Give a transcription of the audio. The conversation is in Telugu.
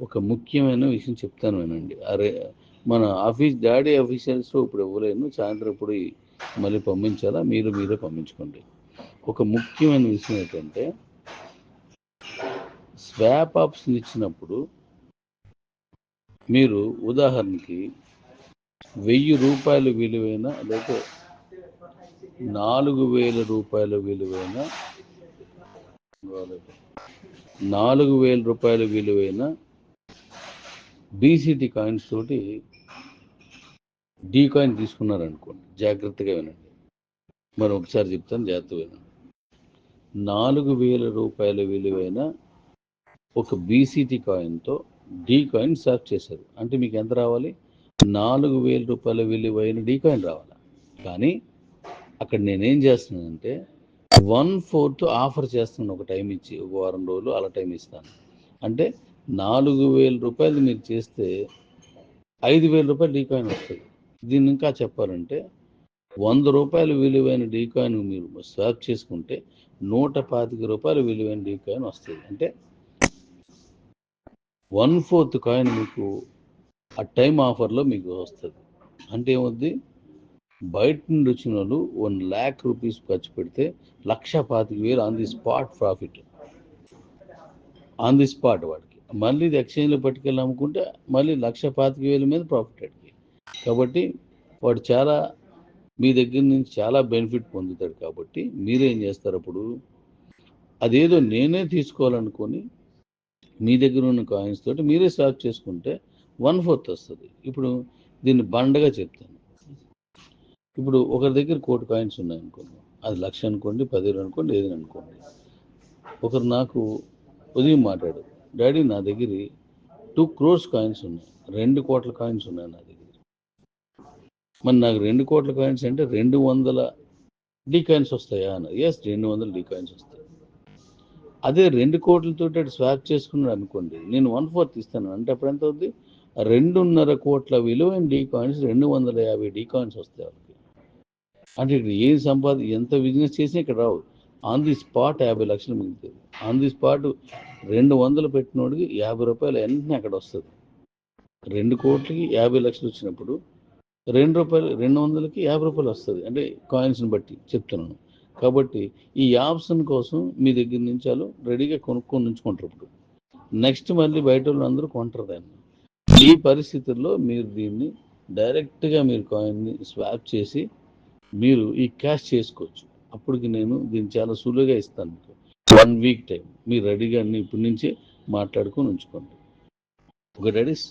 ఒక ముఖ్యమైన విషయం చెప్తాను వినండి. అరే మన ఆఫీస్ డాడీ ఆఫీసర్స్ ఇప్పుడు ఇవ్వలేను. సాయంత్రం ఇప్పుడు మళ్ళీ పంపించాలా? మీరు మీరే పంపించుకోండి. ఒక ముఖ్యమైన విషయం ఏంటంటే స్వాప్ ఆప్షన్ ఇచ్చినప్పుడు మీరు ఉదాహరణకి వెయ్యి రూపాయలు విలువైన లేకపోతే నాలుగు వేల రూపాయల విలువైన నాలుగు వేల రూపాయల విలువైన బీసీటీ కాయిన్స్ తోటి డీ కాయిన్ తీసుకున్నారనుకోండి జాగ్రత్తగా వినండి. మరి ఒకసారి చెప్తాను జాగ్రత్తగా వినండి. నాలుగు వేల రూపాయల విలువైన ఒక బీసీటీ కాయిన్తో డీ కాయిన్ సాఫ్ చేశారు. అంటే మీకు ఎంత రావాలి? నాలుగు వేల రూపాయల విలువైన డీ కాయిన్ రావాలి? కానీ అక్కడ నేనేం చేస్తున్నానంటే వన్ ఫోర్త్ ఆఫర్ చేస్తున్నాను ఒక టైం ఇచ్చి ఒక వారం రోజులు అలా టైం ఇస్తాను. అంటే నాలుగు వేల రూపాయలు మీరు చేస్తే ఐదు వేల రూపాయలు డీకాయిన్ వస్తుంది. దీన్ని ఇంకా చెప్పాలంటే వంద రూపాయలు విలువైన డీకాయిన్ మీరు స్వాప్ చేసుకుంటే నూట పాతిక రూపాయలు విలువైన డీకాయిన్ వస్తుంది. అంటే వన్ ఫోర్త్ కాయిన్ మీకు ఆ టైం ఆఫర్లో మీకు వస్తుంది. అంటే ఏమవుద్ది? బయట నుండి వచ్చిన వాళ్ళు వన్ ల్యాక్ రూపీస్ ఖర్చు పెడితే లక్ష పాతిక వేలు on the spot profit. On the spot వాడు. మళ్ళీ ఇది ఎక్స్చేంజ్లో పట్టుకెళ్ళి అమ్ముకుంటే మళ్ళీ లక్ష పాతిక వేల మీద ప్రాఫిట్ అడిగి. కాబట్టి వాడు చాలా మీ దగ్గర నుంచి చాలా బెనిఫిట్ పొందుతాడు కాబట్టి మీరేం చేస్తారు అప్పుడు? అదేదో నేనే తీసుకోవాలనుకొని మీ దగ్గర ఉన్న కాయిన్స్ తోటి మీరే స్టాక్ చేసుకుంటే వన్ ఫోర్త్ వస్తుంది. ఇప్పుడు దీన్ని బండగా చెప్తాను. ఇప్పుడు ఒకరి దగ్గర కోటి కాయిన్స్ ఉన్నాయి అనుకోండి అది లక్ష అనుకోండి పదివేలు అనుకోండి ఏదైనా అనుకోండి. ఒకరు నాకు ఉదయం మాట్లాడు డాడీ నా దగ్గర టూ క్రోర్స్ కాయిన్స్ ఉన్నాయి. రెండు కోట్ల కాయిన్స్ ఉన్నాయి నా దగ్గర. మరి నాకు రెండు కోట్ల కాయిన్స్ అంటే రెండు వందల డీ కాయిన్స్ వస్తాయా అన్న ఎస్ రెండు వందల డీ కాయిన్స్ వస్తాయి. అదే రెండు కోట్లతో స్వాప్ చేసుకున్నాడు అనుకోండి నేను వన్ ఫోర్త్ ఇస్తాను. అంటే అప్పుడు ఎంత అవుద్ది? రెండున్నర కోట్ల విలువైన డీ కాయిన్స్ రెండు వందల యాభై డీ కాయిన్స్ వస్తాయి వాళ్ళకి. అంటే ఇక్కడ ఏం సంపాద ఎంత బిజినెస్ చేసినా ఇక్కడ రావు. ఆన్ ది స్పాట్ యాభై లక్షలు మిగులుతుంది ఆన్ ది స్పాట్ రెండు వందలు పెట్టినోడికి యాభై రూపాయలు వెంటనే అక్కడ వస్తుంది. రెండు కోట్లకి యాభై లక్షలు వచ్చినప్పుడు రెండు రూపాయలు రెండు వందలకి యాభై రూపాయలు వస్తుంది. అంటే కాయిన్స్ని బట్టి చెప్తున్నాను. కాబట్టి ఈ ఆప్షన్ కోసం మీ దగ్గర నుంచాలు రెడీగా కొనుక్కొని ఉంచుకుంటారు ఇప్పుడు. నెక్స్ట్ మళ్ళీ బయట వాళ్ళు అందరూ కొంటారు దాన్ని. ఈ పరిస్థితుల్లో మీరు దీన్ని డైరెక్ట్గా మీరు కాయిన్ని స్వాప్ చేసి మీరు ఈ క్యాష్ చేసుకోవచ్చు. అప్పటికి నేను దీన్ని చాలా సులువుగా ఇస్తాను మీకు. వన్ వీక్ టైం మీరు రెడీగా అన్ని ఇప్పటి నుంచే మాట్లాడుకొని ఉంచుకోండి. Okay daddy's